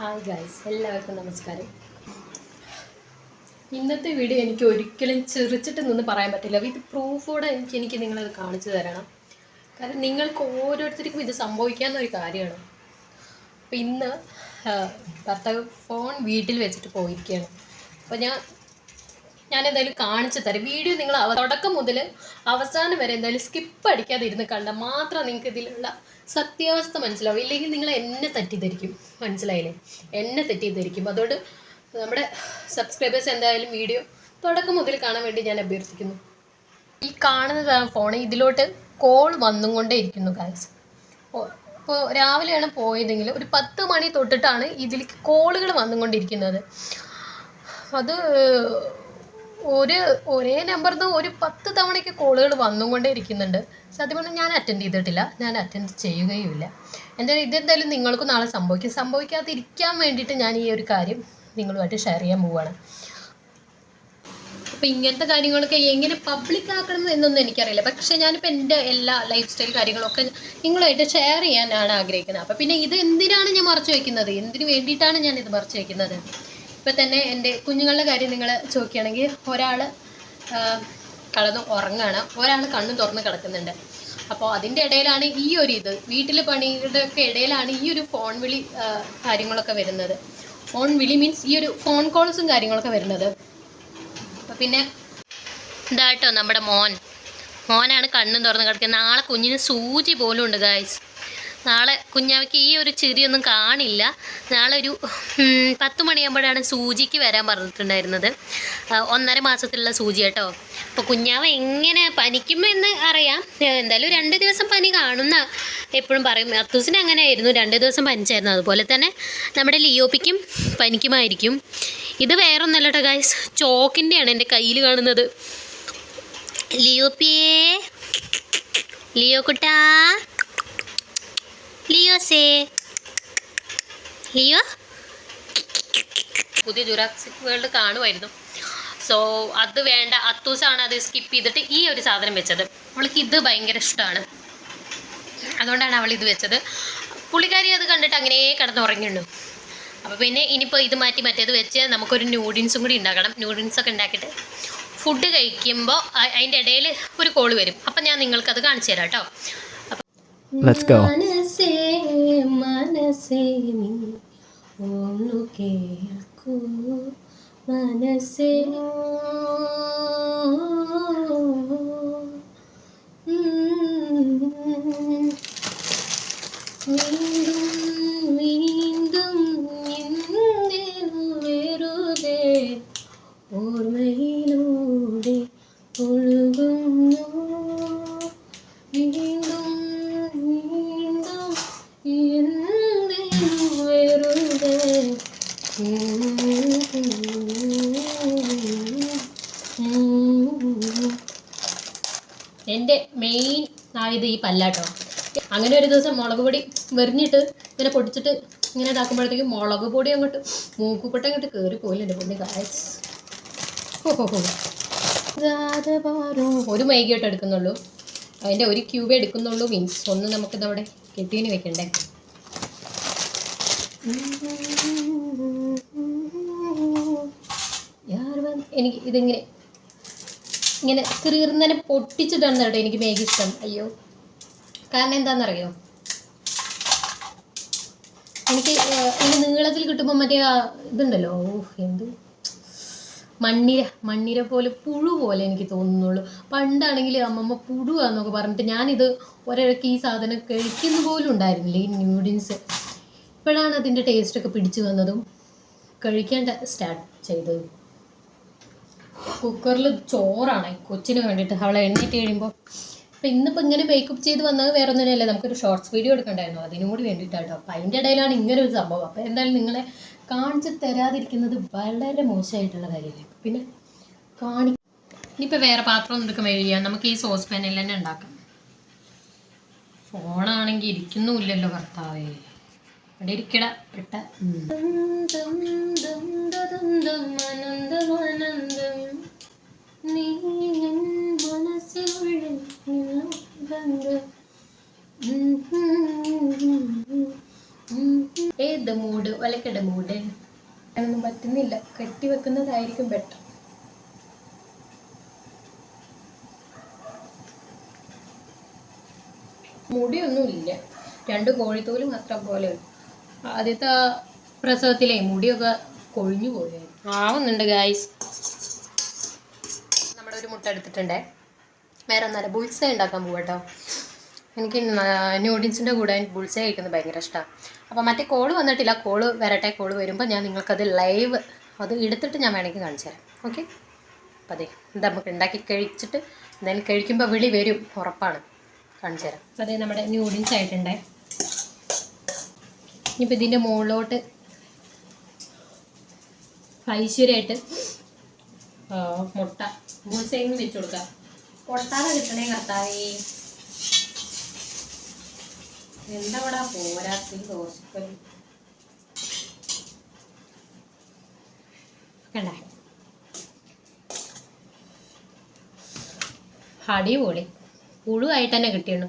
Hi guys എല്ലാവർക്കും നമസ്കാരം. ഇന്നത്തെ വീഡിയോ എനിക്ക് ഒരിക്കലും ചെറിച്ചിട്ട് നിന്ന് പറയാൻ പറ്റില്ല. ഇത് പ്രൂഫോടെ എനിക്ക് എനിക്ക് നിങ്ങളത് കാണിച്ചു തരണം. കാരണം നിങ്ങൾക്ക് ഓരോരുത്തർക്കും ഇത് സംഭവിക്കാവുന്ന ഒരു കാര്യമാണ്. അപ്പം ഇന്ന് ഭർത്താവ് ഫോൺ വീട്ടിൽ വെച്ചിട്ട് പോയിരിക്കുകയാണ്. അപ്പോൾ ഞാൻ ഞാൻ എന്തായാലും കാണിച്ചു തരാം. വീഡിയോ നിങ്ങൾ തുടക്കം മുതൽ അവസാനം വരെ എന്തായാലും സ്കിപ്പ് അടിക്കാതെ ഇരുന്ന് കണ്ടാൽ മാത്രം നിങ്ങൾക്ക് ഇതിലുള്ള സത്യാവസ്ഥ മനസ്സിലാവും. ഇല്ലെങ്കിൽ നിങ്ങൾ എന്നെ തെറ്റിദ്ധരിക്കും. മനസ്സിലായില്ലേ? എന്നെ തെറ്റിദ്ധരിക്കും. അതുകൊണ്ട് നമ്മുടെ സബ്സ്ക്രൈബേഴ്സ് എന്തായാലും വീഡിയോ തുടക്കം മുതൽ കാണാൻ വേണ്ടി ഞാൻ അഭ്യർത്ഥിക്കുന്നു. ഈ കാണുന്നതാണ് ഫോൺ ഇതിലോട്ട് കോൾ വന്നും കൊണ്ടേ ഇരിക്കുന്നു ഗായ്സ് ഇപ്പോൾ രാവിലെയാണ് പോയതെങ്കിൽ ഒരു പത്ത് മണി തൊട്ടിട്ടാണ് ഇതിലേക്ക് കോളുകൾ വന്നുകൊണ്ടിരിക്കുന്നത് അത് ഒരു ഒരേ നമ്പറിൽ നിന്ന് ഒരു പത്ത് തവണയ്ക്ക് കോളുകൾ വന്നുകൊണ്ടേ ഇരിക്കുന്നുണ്ട്. സത്യം പറഞ്ഞാൽ ഞാൻ അറ്റൻഡ് ചെയ്തിട്ടില്ല. ഞാൻ അറ്റൻഡ് ചെയ്യുകയുമില്ല. എന്തായാലും ഇതെന്തായാലും നിങ്ങൾക്ക് നാളെ സംഭവിക്കും. സംഭവിക്കാതിരിക്കാൻ വേണ്ടിയിട്ട് ഞാൻ ഈ ഒരു കാര്യം നിങ്ങളുമായിട്ട് ഷെയർ ചെയ്യാൻ പോവുകയാണ്. അപ്പോൾ ഇങ്ങനത്തെ കാര്യങ്ങളൊക്കെ എങ്ങനെ പബ്ലിക് ആക്കണം എന്നൊന്നും എനിക്കറിയില്ല. പക്ഷേ ഞാനിപ്പോൾ എന്റെ എല്ലാ ലൈഫ് സ്റ്റൈൽ കാര്യങ്ങളൊക്കെ നിങ്ങളുമായിട്ട് ഷെയർ ചെയ്യാനാണ് ആഗ്രഹിക്കുന്നത്. അപ്പോൾ പിന്നെ ഇത് എന്തിനാണ് ഞാൻ മറച്ചു വയ്ക്കുന്നത് എന്തിനു വേണ്ടിയിട്ടാണ് ഞാൻ ഇത് മറച്ചു വയ്ക്കുന്നത് ഇപ്പം തന്നെ എന്റെ കുഞ്ഞുങ്ങളുടെ കാര്യം നിങ്ങൾ ചോദിക്കുകയാണെങ്കിൽ ഒരാൾ കടന്ന് ഉറങ്ങുകയാണ് ഒരാൾ കണ്ണും തുറന്ന് കിടക്കുന്നുണ്ട്. അപ്പോൾ അതിന്റെ ഇടയിലാണ് ഈ ഒരു ഇത്. വീട്ടിലെ പണിയുടെ ഒക്കെ ഇടയിലാണ് ഈ ഒരു ഫോൺ വിളി കാര്യങ്ങളൊക്കെ വരുന്നത്. ഫോൺ വിളി മീൻസ് ഈ ഒരു ഫോൺ കോൾസും കാര്യങ്ങളൊക്കെ വരുന്നത്. അപ്പം പിന്നെ ഇതാട്ടോ നമ്മുടെ മോൻ. മോനാണ് കണ്ണും തുറന്ന് കിടക്കുന്നത്. നാളെ കുഞ്ഞിന് സൂചി പോലും ഉണ്ട് ഗായ്സ് നാളെ കുഞ്ഞാവയ്ക്ക് ഈ ഒരു ചിരിയൊന്നും കാണില്ല. നാളെ ഒരു പത്ത് മണിയാകുമ്പോഴാണ് സൂചിക്ക് വരാൻ പറഞ്ഞിട്ടുണ്ടായിരുന്നത്. ഒന്നര മാസത്തിലുള്ള സൂചി കേട്ടോ. അപ്പോൾ കുഞ്ഞാവ എങ്ങനെ പനിക്കും എന്ന് അറിയാം. എന്തായാലും രണ്ട് ദിവസം പനി കാണുന്ന എപ്പോഴും പറയും. അത്തൂസിന് അങ്ങനെ ആയിരുന്നു രണ്ട് ദിവസം പനിച്ചായിരുന്നു. അതുപോലെ തന്നെ നമ്മുടെ ലിയോപ്പിക്കും പനിക്കുമായിരിക്കും. ഇത് വേറൊന്നല്ല കേട്ടോ ഗായ്സ് ചോക്കിന്റെയാണ് എന്റെ കയ്യിൽ കാണുന്നത്. ലിയോപ്പിയേ. ലിയോ കുട്ടാ. Leo say. ലിയോ? പുതിയ ജുറാസിക് വേൾഡ് കാണുമായിരുന്നു. സോ അത് വേണ്ട. അത്തൂസാണ് അത് സ്കിപ്പ് ചെയ്തിട്ട് ഈ ഒരു സാധനം വെച്ചത്. അവൾക്ക് ഇത് ഭയങ്കര ഇഷ്ടമാണ്. അതുകൊണ്ടാണ് അവൾ ഇത് വെച്ചത്. പുള്ളിക്കാരി അത് കണ്ടിട്ട് അങ്ങനെ കിടന്ന് ഉറങ്ങിയുള്ളൂ അപ്പോൾ പിന്നെ ഇനിയിപ്പോൾ ഇത് മാറ്റി മറ്റേത് വെച്ച് നമുക്കൊരു നൂഡിൽസും കൂടി ഉണ്ടാക്കണം. നൂഡിൽസ് ഒക്കെ ഉണ്ടാക്കിയിട്ട് ഫുഡ് കഴിക്കുമ്പോൾ അതിന്റെ ഇടയിൽ ഒരു കോൾ വരും. അപ്പം ഞാൻ നിങ്ങൾക്കത് കാണിച്ചു തരാം കേട്ടോ. Let's go. മനസ്സേ മനസ്സേ നീ ഒന്നു കേൾക്കൂ മനസ്സേ ഉം. വീണ്ടും വീണ്ടും മെയിൻ ആയത് ഈ പല്ലാട്ടോ അങ്ങനെ ഒരു ദിവസം മുളക് പൊടി വെറിഞ്ഞിട്ട് ഇങ്ങനെ പൊടിച്ചിട്ട് ഇങ്ങനെ ഇതാക്കുമ്പോഴത്തേക്കും മുളക് പൊടി അങ്ങോട്ട് മൂക്കുപൊട്ട അങ്ങോട്ട് കയറി പോയില്ല എന്റെ പൊണ്ണി കായസ് ഒരു മൈകിയോട്ട് എടുക്കുന്നുള്ളൂ അതിന്റെ ഒരു ക്യൂബേ എടുക്കുന്നുള്ളൂ മീൻസ് ഒന്ന് നമുക്ക് അവിടെ കെട്ടിന് വെക്കണ്ടേ എനിക്ക് ഇതിങ്ങനെ ഇങ്ങനെ കീറുന്നതിനെ പൊട്ടിച്ചിട്ടാണ് കേട്ടോ എനിക്ക് മേഗി ഇഷ്ടം. അയ്യോ. കാരണം എന്താണെന്നറിയോ? എനിക്ക് ഇങ്ങനെ നീളത്തിൽ കിട്ടുമ്പോൾ മറ്റേ ഇതുണ്ടല്ലോ. ഓഹ് എന്ത്? മണ്ണിര മണ്ണിര പോലെ പുഴു പോലെ എനിക്ക് തോന്നുന്നുള്ളൂ. പണ്ടാണെങ്കിൽ അമ്മമ്മ പുഴുവാന്നൊക്കെ പറഞ്ഞിട്ട് ഞാനിത് ഒരിടയ്ക്ക് ഈ സാധനം കഴിക്കുന്ന പോലും ഉണ്ടായിരുന്നില്ല ഈ ന്യൂഡിൽസ് ഇപ്പോഴാണ് അതിന്റെ ടേസ്റ്റൊക്കെ പിടിച്ചു വന്നതും കഴിക്കാൻ സ്റ്റാർട്ട് ചെയ്തതും. കുക്കറിൽ ചോറാണ് കൊച്ചിന് വേണ്ടിയിട്ട്. അവളെ എണ്ണീറ്റ് കഴിയുമ്പോൾ അപ്പം ഇന്നിപ്പോൾ ഇങ്ങനെ മേക്കപ്പ് ചെയ്ത് വന്നത് വേറെ ഒന്നിനല്ലേ? നമുക്കൊരു ഷോർട്സ് വീഡിയോ എടുക്കണ്ടായിരുന്നു. അതിനും കൂടി വേണ്ടിയിട്ടാട്ടോ. അപ്പം അതിന്റെ ഇടയിലാണ് ഇങ്ങനെ ഒരു സംഭവം. അപ്പോൾ എന്തായാലും നിങ്ങളെ കാണിച്ച് തരാതിരിക്കുന്നത് വളരെ മോശമായിട്ടുള്ള കാര്യമല്ലേ പിന്നെ കാണി ഇനിയിപ്പോൾ വേറെ പാത്രം ഒന്നും എടുക്കാൻ നമുക്ക് ഈ സോസ് പാനിൽ തന്നെ ഉണ്ടാക്കാം. ഫോണാണെങ്കിൽ ഇരിക്കുന്നുമില്ലല്ലോ ഭർത്താവേ. ഇവിടെ ഇരിക്കട പെട്ട. ഏത് മൂഡ് ഒലക്കയുടെ മൂട്. അങ്ങനൊന്നും പറ്റുന്നില്ല. കെട്ടി വെക്കുന്നതായിരിക്കും ബെറ്റർ മുടിയൊന്നുമില്ല. രണ്ട് കോഴിത്തോൽ അത്ര പോലെ ഉള്ളു. ആദ്യത്തെ പ്രസവത്തിലെ മുടിയൊക്കെ കൊഴിഞ്ഞു പോയായിരുന്നു ആവുന്നുണ്ട് ഗായ്സ് നമ്മുടെ ഒരു മുട്ട എടുത്തിട്ടുണ്ടേ. വേറെ ഒന്നല്ല ബുൾസ ഉണ്ടാക്കാൻ പോകട്ടോ എനിക്ക് ന്യൂഡിൻസിന്റെ കൂടെ ബുൾസ കഴിക്കുന്നത് ഭയങ്കര ഇഷ്ടമാണ് അപ്പോൾ മറ്റേ കോൾ വന്നിട്ടില്ല കോൾ വരട്ടെ കോൾ വരുമ്പോൾ ഞാൻ നിങ്ങൾക്കത് ലൈവ് അത് എടുത്തിട്ട് ഞാൻ വേണമെങ്കിൽ കാണിച്ചു തരാം. ഓക്കെ അപ്പം അതെ എന്താ നമുക്ക് ഉണ്ടാക്കി കഴിച്ചിട്ട് എന്തായാലും കഴിക്കുമ്പോൾ വിളി വരും ഉറപ്പാണ്. കാണിച്ചു തരാം. അതെ നമ്മുടെ ന്യൂഡിൻസ് ആയിട്ടുണ്ടേ. ഇനിയിപ്പോൾ ഇതിന്റെ മുകളിലോട്ട് ഐശ്വര്യമായിട്ട് മുട്ട. ബുൾസയും വെച്ച് കൊടുക്കാം. പൊട്ടാതെ കിട്ടണേ കർത്താവേ. എന്താ ഇവിടെ പോരാത്തി ദോശക്കറി കണ്ട? അടിപൊളി. പുഴുവായിട്ട് തന്നെ കിട്ടിയുള്ളൂ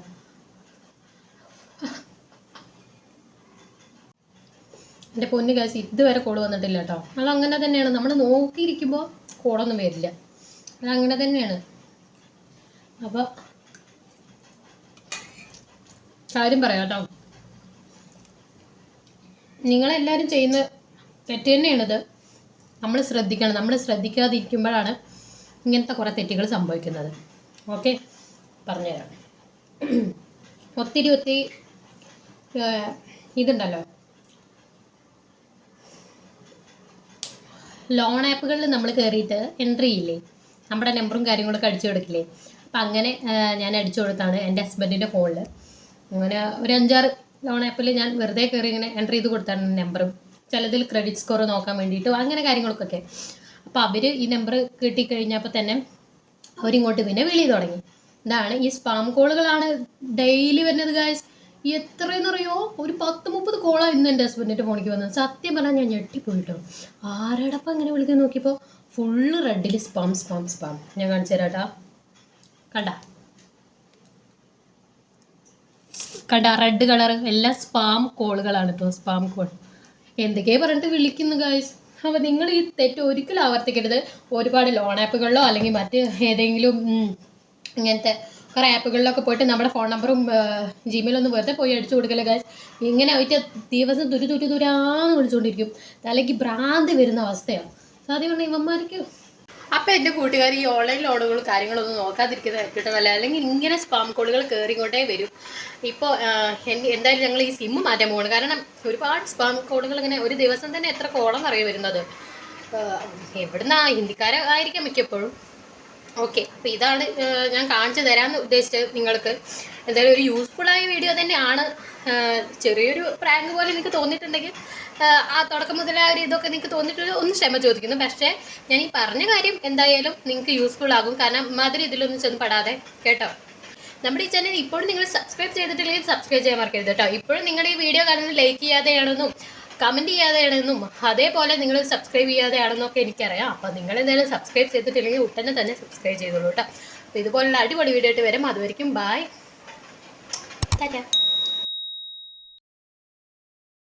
എന്റെ പൊന്നു കാശ് ഇതുവരെ കോൾ വന്നിട്ടില്ല കേട്ടോ അത് അങ്ങനെ തന്നെയാണ് നമ്മൾ നോക്കിയിരിക്കുമ്പോൾ കോളൊന്നും വരില്ല. അത് അങ്ങനെ തന്നെയാണ്. അപ്പോൾ കാര്യം പറയാം കേട്ടോ നിങ്ങളെല്ലാവരും ചെയ്യുന്ന തെറ്റ് തന്നെയാണിത്. നമ്മൾ ശ്രദ്ധിക്കണം. നമ്മൾ ശ്രദ്ധിക്കാതിരിക്കുമ്പോഴാണ് ഇങ്ങനത്തെ കുറേ തെറ്റുകൾ സംഭവിക്കുന്നത്. ഓക്കെ പറഞ്ഞുതരാം. ഒത്തിരി ഒത്തിരി ഇതുണ്ടല്ലോ. ലോൺ ആപ്പുകളിൽ നമ്മൾ കയറിയിട്ട് എൻട്രി ഇല്ലേ? നമ്മുടെ നമ്പറും കാര്യങ്ങളൊക്കെ അടിച്ചു കൊടുക്കില്ലേ? അപ്പം അങ്ങനെ ഞാൻ അടിച്ചു കൊടുത്താണ് എന്റെ ഹസ്ബൻഡിന്റെ ഫോണിൽ അങ്ങനെ ഒരു അഞ്ചാറ് ലോൺ ആപ്പിൽ ഞാൻ വെറുതെ കയറി ഇങ്ങനെ എൻട്രി ചെയ്ത് കൊടുത്താണ് നമ്പറും ചിലതിൽ ക്രെഡിറ്റ് സ്കോർ നോക്കാൻ വേണ്ടിയിട്ട് അങ്ങനെ കാര്യങ്ങൾക്കൊക്കെ. അപ്പോൾ അവർ ഈ നമ്പർ കിട്ടിക്കഴിഞ്ഞപ്പോൾ തന്നെ അവരിങ്ങോട്ട് പിന്നെ വിളി തുടങ്ങി. ഇതാണ് ഈ സ്പാം കോളുകളാണ് ഡെയിലി വരുന്നത് ഗായ്സ് എത്രയെന്നറിയോ ഒരു പത്ത് മുപ്പത് കോളാണ് ഇന്ന് എന്റെ ഹസ്ബൻഡിന്റെ ഫോണിലേക്ക് വന്നത്. സത്യം പറഞ്ഞാൽ ഞാൻ ഞെട്ടിപ്പോയിട്ടോ. ആരടപ്പം ഇങ്ങനെ വിളിക്കാൻ നോക്കിയപ്പോൾ ഫുള്ള് റെഡിൽ സ്പാം സ്പാം സ്പാം. ഞാൻ കാണിച്ചു തരാട്ടാ കണ്ട? കണ്ട? റെഡ് കളർ എല്ലാം സ്പാം കോളുകളാണ് കേട്ടോ സ്പാം കോൾ. എന്തൊക്കെയാ പറഞ്ഞിട്ട് വിളിക്കുന്നു ഗായ്സ് അപ്പോൾ നിങ്ങൾ ഈ തെറ്റ് ഒരിക്കലും ആവർത്തിക്കരുത്. ഒരുപാട് ലോൺ ആപ്പുകളിലോ അല്ലെങ്കിൽ മറ്റ് ഏതെങ്കിലും ഇങ്ങനത്തെ കുറേ ആപ്പുകളിലൊക്കെ പോയിട്ട് നമ്മുടെ ഫോൺ നമ്പറും ജിമെയിലൊന്നും വെറുതെ പോയി അടിച്ചു കൊടുക്കല്ലേ ഗായ്സ് ഇങ്ങനെ ആയിട്ട് ദിവസം തുരു തുരു തുരാന്ന് വിളിച്ചുകൊണ്ടിരിക്കും തലയ്ക്ക് ഭ്രാന്ത് വരുന്ന അവസ്ഥയാണ് സത്യം പറഞ്ഞാൽ ഇവന്മാർക്ക് അപ്പം എന്റെ കൂട്ടുകാർ ഈ ഓൺലൈൻ ലോണുകളും കാര്യങ്ങളൊന്നും നോക്കാതിരിക്കുന്നത് കിട്ടുന്നതല്ല അല്ലെങ്കിൽ ഇങ്ങനെ സ്പാം കോളുകൾ കയറിക്കൊണ്ടേ വരും. ഇപ്പോൾ എന്തായാലും ഞങ്ങൾ ഈ സിമ്മ് മാറ്റാൻ പോകണം കാരണം ഒരുപാട് സ്പാം കോളുകൾ ഇങ്ങനെ ഒരു ദിവസം തന്നെ എത്ര കോളം അറിയ വരുന്നത് എവിടുന്നാ ഹിന്ദിക്കാരായിരിക്കാം മിക്കപ്പോഴും. ഓക്കെ അപ്പോൾ ഇതാണ് ഞാൻ കാണിച്ചു തരാമെന്ന് ഉദ്ദേശിച്ചത് നിങ്ങൾക്ക്. എന്തായാലും ഒരു യൂസ്ഫുള്ളായ വീഡിയോ തന്നെയാണ്. ചെറിയൊരു പ്രാങ്ക് പോലെ നിങ്ങൾക്ക് തോന്നിയിട്ടുണ്ടെങ്കിൽ ആ തുടക്കം മുതൽ ആ ഒരു ഇതൊക്കെ നിങ്ങൾക്ക് തോന്നിയിട്ടുണ്ട് ഒന്ന് ക്ഷമ ചോദിക്കുന്നു. പക്ഷേ ഞാൻ ഈ പറഞ്ഞ കാര്യം എന്തായാലും നിങ്ങൾക്ക് യൂസ്ഫുൾ ആകും. കാരണം മാതിരി ഇതിലൊന്നും ചെന്ന് പെടാതെ കേട്ടോ? നമ്മുടെ ഈ ചാനൽ ഇപ്പോഴും നിങ്ങൾ സബ്സ്ക്രൈബ് ചെയ്തിട്ടില്ലെങ്കിൽ സബ്സ്ക്രൈബ് ചെയ്യാൻ മറക്കരുത് കേട്ടോ. ഇപ്പോഴും നിങ്ങളുടെ ഈ വീഡിയോ കാണുന്നത് ലൈക്ക് ചെയ്യാതെയാണെന്നും കമന്റ് ചെയ്യാതെയാണെന്നും അതേപോലെ നിങ്ങൾ സബ്സ്ക്രൈബ് ചെയ്യാതെയാണെന്നൊക്കെ എനിക്കറിയാം. അപ്പോൾ നിങ്ങൾ എന്തായാലും സബ്സ്ക്രൈബ് ചെയ്തിട്ടില്ലെങ്കിൽ ഉടനെ തന്നെ സബ്സ്ക്രൈബ് ചെയ്തോളൂ കേട്ടോ. അപ്പോൾ ഇതുപോലുള്ള അടിപൊളി വീഡിയോ ആയിട്ട് വരും. അതുവരെയും ബായ് ടാറ്റാ